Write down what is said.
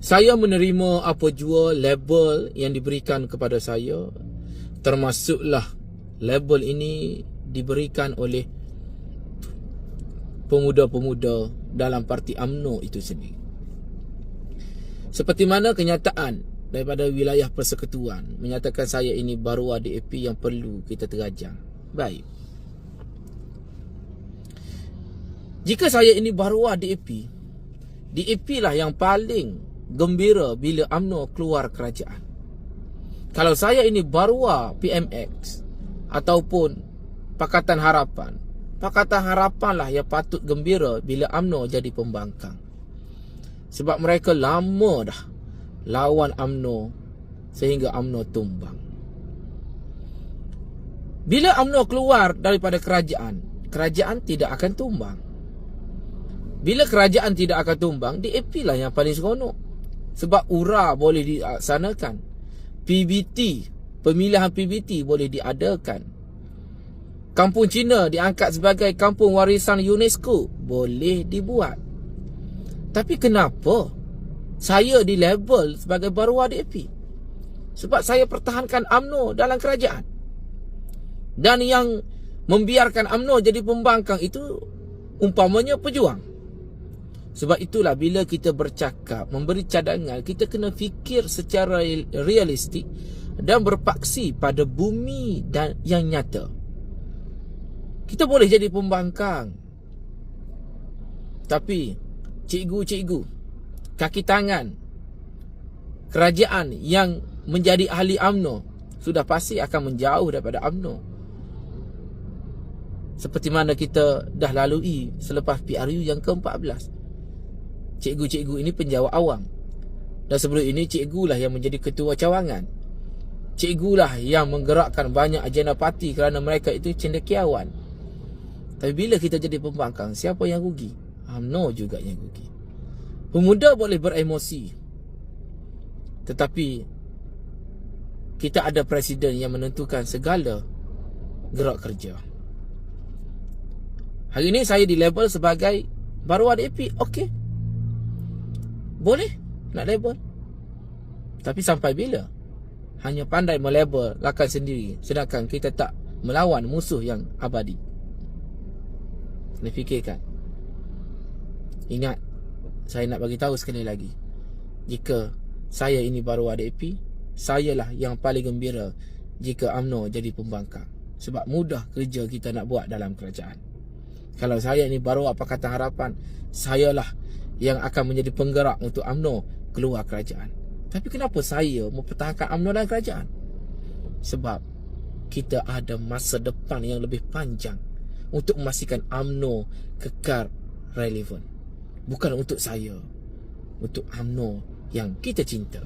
Saya menerima apa jua label yang diberikan kepada saya Termasuklah label ini diberikan oleh pemuda-pemuda dalam parti AMNO itu sendiri. Seperti mana kenyataan daripada wilayah persekutuan Menyatakan saya ini baru DAP yang perlu kita terajang? Baik. Jika saya ini baru DAP DAP lah yang paling gembira bila AMNO keluar kerajaan. Kalau saya ini barua PMX ataupun Pakatan Harapan, Pakatan Harapan lah yang patut gembira bila AMNO jadi pembangkang. Sebab mereka lama dah lawan AMNO sehingga AMNO tumbang. Bila AMNO keluar daripada kerajaan, kerajaan tidak akan tumbang. Bila kerajaan tidak akan tumbang, DAP lah yang paling seronok. Sebab URA boleh dilaksanakan PBT Pemilihan PBT boleh diadakan. Kampung Cina diangkat sebagai kampung warisan UNESCO Boleh dibuat. Tapi kenapa Saya di label sebagai baru DAP Sebab saya pertahankan UMNO dalam kerajaan. Dan yang membiarkan UMNO jadi pembangkang itu Umpamanya pejuang sebab itulah bila kita bercakap, memberi cadangan, kita kena fikir secara realistik dan berpaksi pada bumi dan yang nyata. Kita boleh jadi pembangkang. Tapi cikgu-cikgu, kaki tangan kerajaan yang menjadi ahli AMNO sudah pasti akan menjauh daripada AMNO. Seperti mana kita dah lalui selepas PRU yang ke-14 cikgu-cikgu ini penjawat awam. Dan sebelum ini cikgu lah yang menjadi ketua cawangan. Cikgu lah yang menggerakkan banyak agenda parti kerana mereka itu cendekiawan. Tapi bila kita jadi pembangkang, siapa yang rugi? UMNO juga yang rugi. Pemuda boleh beremosi. Tetapi kita ada presiden yang menentukan segala gerak kerja. Hari ini saya di label sebagai baru AP. Okey. Boleh nak label. Tapi sampai bila? Hanya pandai melabel lakan sendiri sedangkan kita tak melawan musuh yang abadi. Kena fikirkan. Ingat, saya nak bagi tahu sekali lagi. Jika saya ini baru ada AP, sayalah yang paling gembira jika AMNO jadi pembangkang. Sebab mudah kerja kita nak buat dalam kerajaan. Kalau saya ini baru apa kata harapan, sayalah yang akan menjadi penggerak untuk UMNO keluar kerajaan. Tapi kenapa saya mempertahankan UMNO dalam kerajaan? Sebab kita ada masa depan yang lebih panjang untuk memastikan UMNO kekal relevan. Bukan untuk saya, untuk UMNO yang kita cinta.